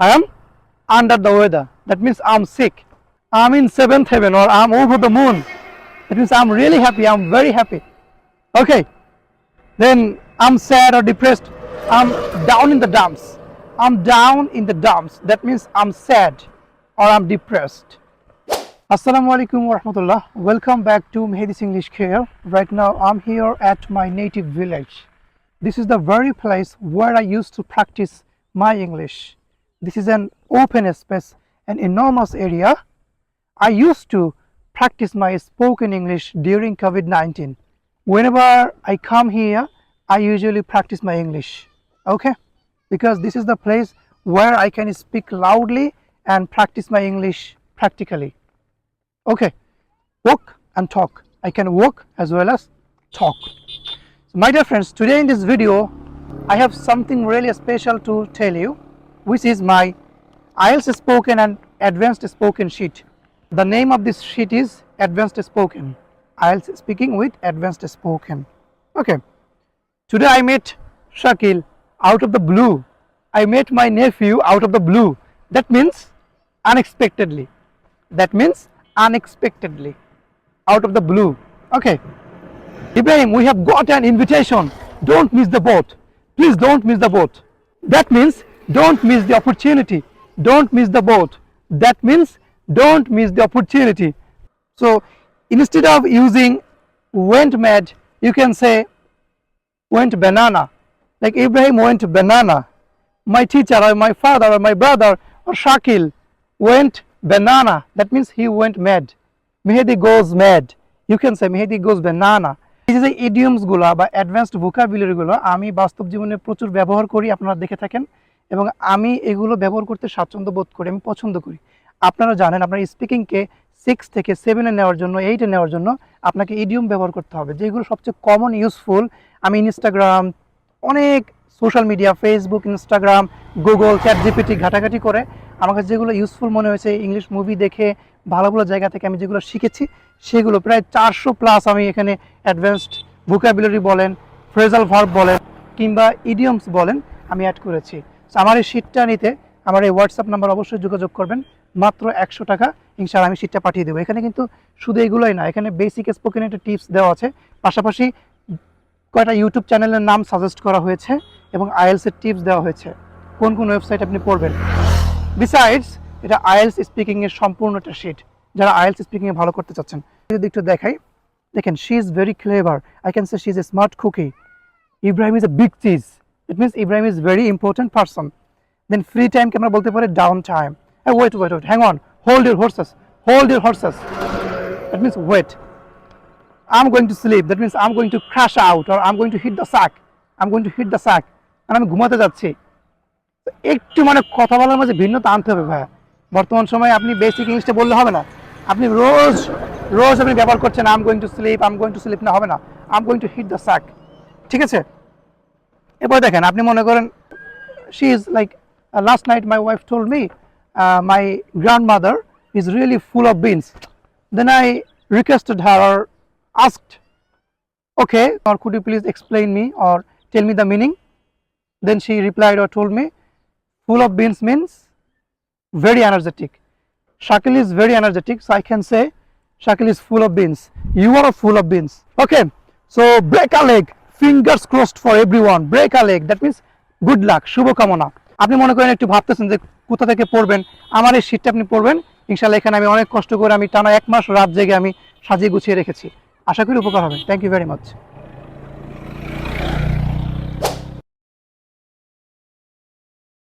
I am under the weather. That means I'm sick. I'm in seventh heaven or I'm over the moon. That means I'm really happy. I'm very happy. Okay. Then I'm sad or depressed. I'm down in the dumps. I'm down in the dumps. That means I'm sad or I'm depressed. Assalamu alaikum wa rahmatullah. Welcome back to Mehdi's English Care. Right now I'm here at my native village. This is the very place where I used to practice my English. This is an open space, an enormous area. I used to practice my spoken English during COVID 19. Whenever I come here, I usually practice my English. Okay? Because this is the place where I can speak loudly and practice my English practically. Okay, walk and talk. I can walk as well as talk. So my dear friends, today in this video, I have something really special to tell you, which is my IELTS spoken and advanced spoken sheet. The name of this sheet is advanced spoken. IELTS speaking with advanced spoken. Okay. Today I met Shakil out of the blue. I met my nephew out of the blue. That means unexpectedly. That means unexpectedly. Out of the blue. Okay. Ibrahim, we have got an invitation. Don't miss the boat. Please don't miss the boat. That means don't miss the opportunity. Don't miss the boat. That means don't miss the opportunity. So instead of using went mad, you can say went banana. Like Ibrahim went banana. My teacher or my father or my brother or Shakil went banana. That means he went mad. Mehdi goes mad. You can say Mehdi goes banana. এই যে ইডিয়মসগুলো বা advanced vocabulary গুলো আমি বাস্তব জীবনে প্রচুর ব্যবহার করি আপনারা দেখে থাকেন এবং আমি এগুলো ব্যবহার করতে স্বাচ্ছন্দ্য বোধ করি, আমি পছন্দ করি। আপনারা জানেন আপনার স্পিকিংকে সিক্স থেকে সেভেনে নেওয়ার জন্য এইটে নেওয়ার জন্য আপনাকে ইডিয়ম ব্যবহার করতে হবে, যেগুলো সবচেয়ে কমন ইউজফুল আমি ইনস্টাগ্রাম অনেক social media Facebook Instagram Google ChatGPT ঘাটাঘাটি করে আমার কাছে যেগুলো ইউজফুল মনে হয়েছে ইংলিশ মুভি দেখে ভালো ভালো জায়গা থেকে আমি যেগুলো শিখেছি, সেগুলো প্রায় চারশো প্লাস আমি এখানে অ্যাডভান্সড ভোকাবুলারি বলেন ফ্রেজাল ভার্ব বলেন, কিংবা ইডিয়মস বলেন, আমি অ্যাড করেছি। আমার এই শিটটা নিতে আমার এই হোয়াটসঅ্যাপ নাম্বার অবশ্যই যোগাযোগ করবেন। মাত্র একশো টাকা। ইনশাআল্লাহ আমি শিটটা পাঠিয়ে দেবো। এখানে কিন্তু শুধু এগুলোই না, এখানে বেসিক স্পোকেন একটা টিপস দেওয়া আছে। পাশাপাশি কয়টা ইউটিউব চ্যানেলের নাম সাজেস্ট করা হয়েছে এবং আইএলসের টিপস দেওয়া হয়েছে। কোন কোন ওয়েবসাইট আপনি পড়বেন? বিসাইডস এটা আইএলস স্পিকিংয়ের সম্পূর্ণ একটা শিট যারা আইএলস স্পিকিং এ ভালো করতে চাচ্ছেন যদি একটু দেখাই। দেখেন she is very clever I can say she is a smart cookie Ibrahim is a big cheese it means Ibrahim is very important person then free টাইমকে আমরা বলতে পারি down time wait wait wait hang on hold your horses hold your horses that means wait I'm going to sleep. That means I'm going to crash out or I'm going to hit the sack. I'm going to hit the sack আর আমি ঘুমাতে যাচ্ছি। একটু মানে কথা বলার মাঝে ভিন্নতা আনতে হবে ভাইয়া। বর্তমান সময়ে আপনি বেসিক ইংলিশটা বললে হবে না। আপনি রোজ রোজ আপনি ব্যবহার করছেন I'm going to sleep I'm going to sleep না, হবে না। I'm going to hit the sack ঠিক আছে? এরপর দেখেন আপনি মনে করেন she is like last night my wife told me my grandmother is really full of beans then I requested her or asked, okay, or could you please explain me or tell me the meaning? Then she replied or told me, full of beans means very energetic. Shakil is very energetic, so I can say Shakil is full of beans. You are full of beans. Okay, so break a leg, fingers for everyone break a leg that means good luck শুভকামনা আপনি মনে করেন একটু ভাবতেছেন যে কোথা থেকে পড়বেন? আমার এই শীটটা আপনি পড়বেন। ইনশাল্লাহ এখানে আমি অনেক কষ্ট করে আমি টানা এক মাস রাত জেগে আমি সাজিয়ে গুছিয়ে রেখেছি। আশা করি উপকার হবে। Thank you very much